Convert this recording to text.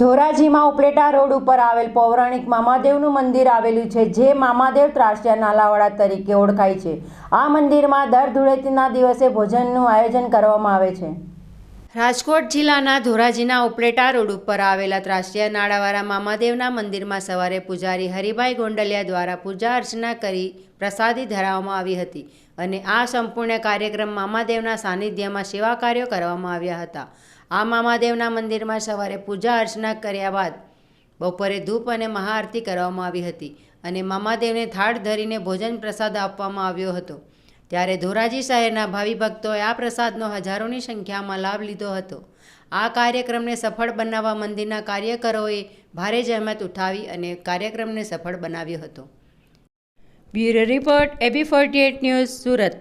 ધોરાજીમાં Upleta road ઉપર આવેલ પૌરાણિક મામાદેવનું મંદિર આવેલું છે, જે મામાદેવ ત્રાસિયા નાલાવાડા તરીકે ઓળખાય છે. આ મંદિરમાં દર ધૂળેટીના દિવસે ભોજનનું આયોજન કરવામાં આવે છે. રાજકોટ જિલ્લાના ધોરાજીના ઉપલેટા રોડ ઉપર આવેલા ત્રાસિયા નાળાવાળા મામાદેવના મંદિરમાં સવારે પૂજારી હરિભાઈ ગોંડલિયા દ્વારા પૂજા અર્ચના કરી પ્રસાદી ધરાવવામાં આવી હતી અને આ સંપૂર્ણ કાર્યક્રમ મામાદેવના સાનિધ્યમાં સેવા કાર્યો કરવામાં આવ્યા હતા. આ મામાદેવના મંદિરમાં સવારે પૂજા અર્ચના કર્યા બાદ બપોરે ધૂપ અને મહાઆરતી કરવામાં આવી હતી અને મામાદેવને થાળ ધરીને ભોજન પ્રસાદ આપવામાં આવ્યો હતો. ત્યારે ધોરાજી શહેરના ભાવિ ભક્તોએ આ પ્રસાદનો હજારોની સંખ્યામાં લાભ લીધો હતો. આ કાર્યક્રમને સફળ બનાવવા મંદિરના કાર્યકરોએ ભારે જહેમત ઉઠાવી અને કાર્યક્રમને સફળ બનાવ્યો હતો. Bureau report, AB forty news Surat.